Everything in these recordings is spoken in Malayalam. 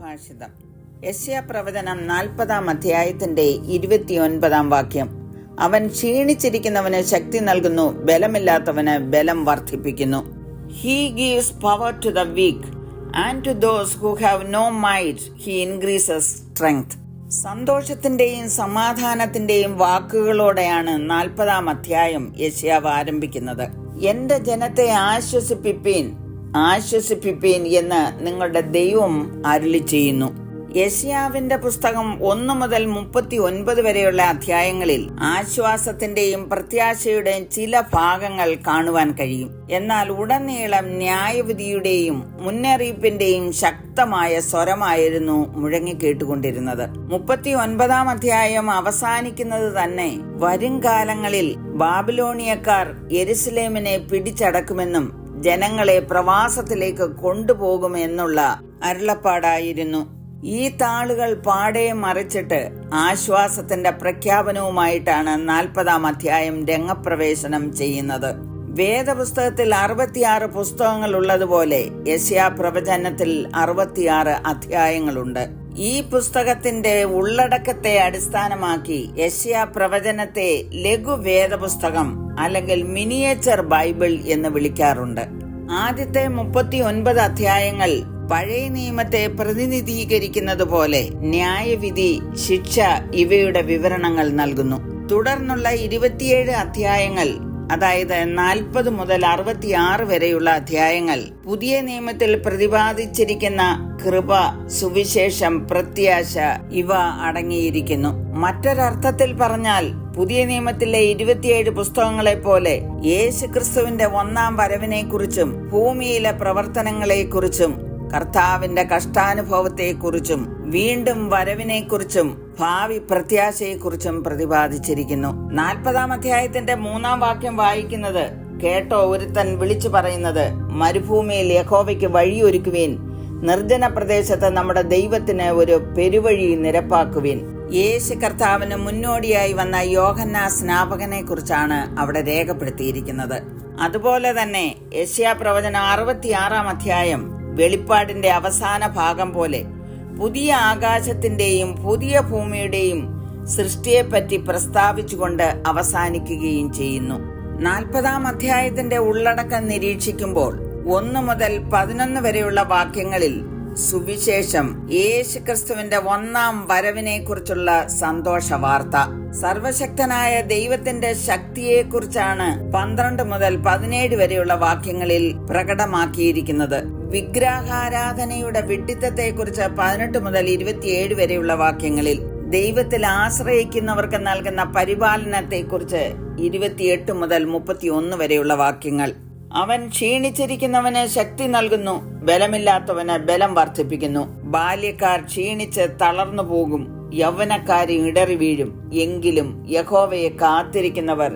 സുഭാഷിതം യശ്യ പ്രവചനം നാൽപ്പതാം അധ്യായത്തിന്റെ ഇരുപത്തിയൊൻപതാം വാക്യം. അവൻ ക്ഷീണിച്ചിരിക്കുന്നവന് ശക്തി നൽകുന്നു ബലമില്ലാത്തവന് ബലം വർദ്ധിപ്പിക്കുന്നു. He gives power to the weak and to those who have no might he increases strength സന്തോഷത്തിന്റെയും സമാധാനത്തിന്റെയും വാക്കുകളോടെയാണ് നാൽപ്പതാം അധ്യായം യശ്യാവ് ആരംഭിക്കുന്നത്. എന്റെ ജനത്തെ ആശ്വസിപ്പിപ്പീൻ ആശ്വസിപ്പിപ്പീൻ എന്ന് നിങ്ങളുടെ ദൈവം അരുളി ചെയ്യുന്നു. യശ്യാവിന്റെ പുസ്തകം ഒന്ന് മുതൽ മുപ്പത്തി ഒൻപത് വരെയുള്ള അധ്യായങ്ങളിൽ ആശ്വാസത്തിന്റെയും പ്രത്യാശയുടെയും ചില ഭാഗങ്ങൾ കാണുവാൻ കഴിയും. എന്നാൽ ഉടനീളം ന്യായവിധിയുടെയും മുന്നറിയിപ്പിന്റെയും ശക്തമായ സ്വരമായിരുന്നു മുഴങ്ങിക്കേട്ടുകൊണ്ടിരുന്നത്. മുപ്പത്തി ഒൻപതാം അധ്യായം അവസാനിക്കുന്നത് തന്നെ വരും കാലങ്ങളിൽ ബാബിലോണിയക്കാർ യെരുസലേമിനെ പിടിച്ചടക്കുമെന്നും ജനങ്ങളെ പ്രവാസത്തിലേക്ക് കൊണ്ടുപോകുമെന്നുള്ള അരുളപ്പാടായിരുന്നു. ഈ താളുകൾ പാടെ മറിച്ചിട്ട് ആശ്വാസത്തിന്റെ പ്രഖ്യാപനവുമായിട്ടാണ് നാൽപ്പതാം അധ്യായം രംഗപ്രവേശനം ചെയ്യുന്നത്. വേദപുസ്തകത്തിൽ അറുപത്തിയാറ് പുസ്തകങ്ങൾ ഉള്ളതുപോലെ യശ്യാ പ്രവചനത്തിൽ അറുപത്തിയാറ് അധ്യായങ്ങളുണ്ട്. ഈ പുസ്തകത്തിന്റെ ഉള്ളടക്കത്തെ അടിസ്ഥാനമാക്കി യശ്യ പ്രവചനത്തെ ലഘു വേദപുസ്തകം അല്ലെങ്കിൽ മിനിയേച്ചർ ബൈബിൾ എന്ന് വിളിക്കാറുണ്ട്. ആദ്യത്തെ മുപ്പത്തി ഒൻപത് അധ്യായങ്ങൾ പഴയ നിയമത്തെ പ്രതിനിധീകരിക്കുന്നത് പോലെ ന്യായവിധി ശിക്ഷ ഇവയുടെ വിവരണങ്ങൾ നൽകുന്നു. തുടർന്നുള്ള ഇരുപത്തിയേഴ് അധ്യായങ്ങൾ അതായത് നാൽപ്പത് മുതൽ അറുപത്തിയാറ് വരെയുള്ള അധ്യായങ്ങൾ. പുതിയ നിയമത്തിൽ പ്രതിപാദിച്ചിരിക്കുന്ന കൃപ സുവിശേഷം പ്രത്യാശ ഇവ അടങ്ങിയിരിക്കുന്നു. മറ്റൊരർത്ഥത്തിൽ പറഞ്ഞാൽ പുതിയ നിയമത്തിലെ ഇരുപത്തിയേഴ് പുസ്തകങ്ങളെ പോലെ യേശുക്രിസ്തുവിന്റെ ഒന്നാം വരവിനെക്കുറിച്ചും ഭൂമിയിലെ പ്രവർത്തനങ്ങളെക്കുറിച്ചും കർത്താവിന്റെ കഷ്ടാനുഭവത്തെക്കുറിച്ചും വീണ്ടും വരവിനെക്കുറിച്ചും ഭാവി പ്രത്യാശയെക്കുറിച്ചും പ്രതിപാദിച്ചിരിക്കുന്നു. നാൽപ്പതാം അധ്യായത്തിന്റെ മൂന്നാം വാക്യം വായിക്കുന്നത് കേട്ടോ ഒരുത്തൻ വിളിച്ചു പറയുന്നത് മരുഭൂമിയിൽ യഹോവയ്ക്ക് വഴിയൊരുക്കുവീൻ. നിർജന പ്രദേശത്ത് നമ്മുടെ ദൈവത്തിന് ഒരു പെരുവഴി നിരപ്പാക്കുവിൻ. യേശു കർത്താവിന് മുന്നോടിയായി വന്ന യോഹന്ന സ്നാപകനെ കുറിച്ചാണ് അവിടെ രേഖപ്പെടുത്തിയിരിക്കുന്നത്. അതുപോലെ തന്നെ യശ്യാ പ്രവചനം അറുപത്തിയാറാം അധ്യായം വെളിപ്പാടിന്റെ അവസാന ഭാഗം പോലെ പുതിയ ആകാശത്തിന്റെയും പുതിയ ഭൂമിയുടെയും സൃഷ്ടിയെപ്പറ്റി പ്രസ്താവിച്ചുകൊണ്ട് അവസാനിക്കുകയും ചെയ്യുന്നു. നാൽപ്പതാം അധ്യായത്തിന്റെ ഉള്ളടക്കം നിരീക്ഷിക്കുമ്പോൾ ഒന്ന് മുതൽ പതിനൊന്ന് വരെയുള്ള വാക്യങ്ങളിൽ സുവിശേഷം യേശു ക്രിസ്തുവിന്റെ ഒന്നാം വരവിനെ കുറിച്ചുള്ള സന്തോഷ വാർത്ത സർവശക്തനായ ദൈവത്തിന്റെ ശക്തിയെക്കുറിച്ചാണ് പന്ത്രണ്ട് മുതൽ പതിനേഴ് വരെയുള്ള വാക്യങ്ങളിൽ പ്രകടമാക്കിയിരിക്കുന്നത്. വിഗ്രഹാരാധനയുടെ വിഡിത്തത്തെക്കുറിച്ച് പതിനെട്ട് മുതൽ ഇരുപത്തിയേഴ് വരെയുള്ള വാക്യങ്ങളിൽ ദൈവത്തിൽ ആശ്രയിക്കുന്നവർക്ക് നൽകുന്ന പരിപാലനത്തെക്കുറിച്ച് ഇരുപത്തിയെട്ട് മുതൽ മുപ്പത്തിയൊന്ന് വരെയുള്ള വാക്യങ്ങൾ. അവൻ ക്ഷീണിച്ചിരിക്കുന്നവന് ശക്തി നൽകുന്നു ബലമില്ലാത്തവന് ബലം വർദ്ധിപ്പിക്കുന്നു. ബാല്യക്കാർ ക്ഷീണിച്ച് തളർന്നു പോകും യൗവനക്കാരി ഇടറി വീഴും എങ്കിലും യഹോവയെ കാത്തിരിക്കുന്നവർ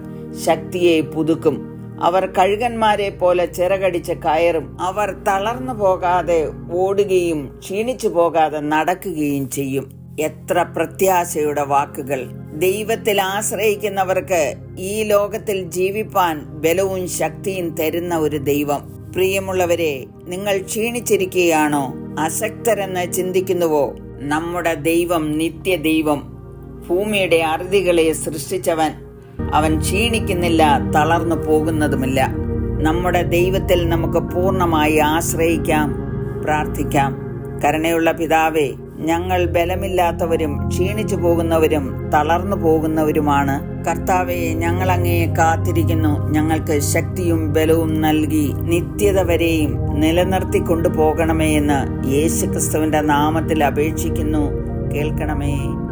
ശക്തിയെ പുതുക്കും. അവർ കഴുകന്മാരെ പോലെ ചിറകടിച്ച് കയറും അവർ തളർന്നു പോകാതെ ഓടുകയും ക്ഷീണിച്ചു പോകാതെ നടക്കുകയും ചെയ്യും. എത്ര പ്രത്യാശയുടെ വാക്കുകൾ. ദൈവത്തിൽ ആശ്രയിക്കുന്നവർക്ക് ഈ ലോകത്തിൽ ജീവിപ്പാൻ ബലവും ശക്തിയും തരുന്ന ഒരു ദൈവം. പ്രിയമുള്ളവരെ നിങ്ങൾ ക്ഷീണിച്ചിരിക്കുകയാണോ? അശക്തരെന്ന് ചിന്തിക്കുന്നുവോ? നമ്മുടെ ദൈവം നിത്യ ദൈവം ഭൂമിയുടെ അറുതികളെ സൃഷ്ടിച്ചവൻ അവൻ ക്ഷീണിക്കുന്നില്ല തളർന്നു പോകുന്നതുമില്ല. നമ്മുടെ ദൈവത്തിൽ നമുക്ക് പൂർണമായി ആശ്രയിക്കാം പ്രാർത്ഥിക്കാം. കരുണയുള്ള പിതാവേ ഞങ്ങൾ ബലമില്ലാത്തവരും ക്ഷീണിച്ചു പോകുന്നവരും തളർന്നു പോകുന്നവരുമാണ്. കർത്താവെ ഞങ്ങൾ അങ്ങയെ കാത്തിരിക്കുന്നു. ഞങ്ങൾക്ക് ശക്തിയും ബലവും നൽകി നിത്യത വരെയും നിലനിർത്തി കൊണ്ടുപോകണമേ എന്ന് യേശുക്രിസ്തുവിന്റെ നാമത്തിൽ അപേക്ഷിക്കുന്നു. കേൾക്കണമേ.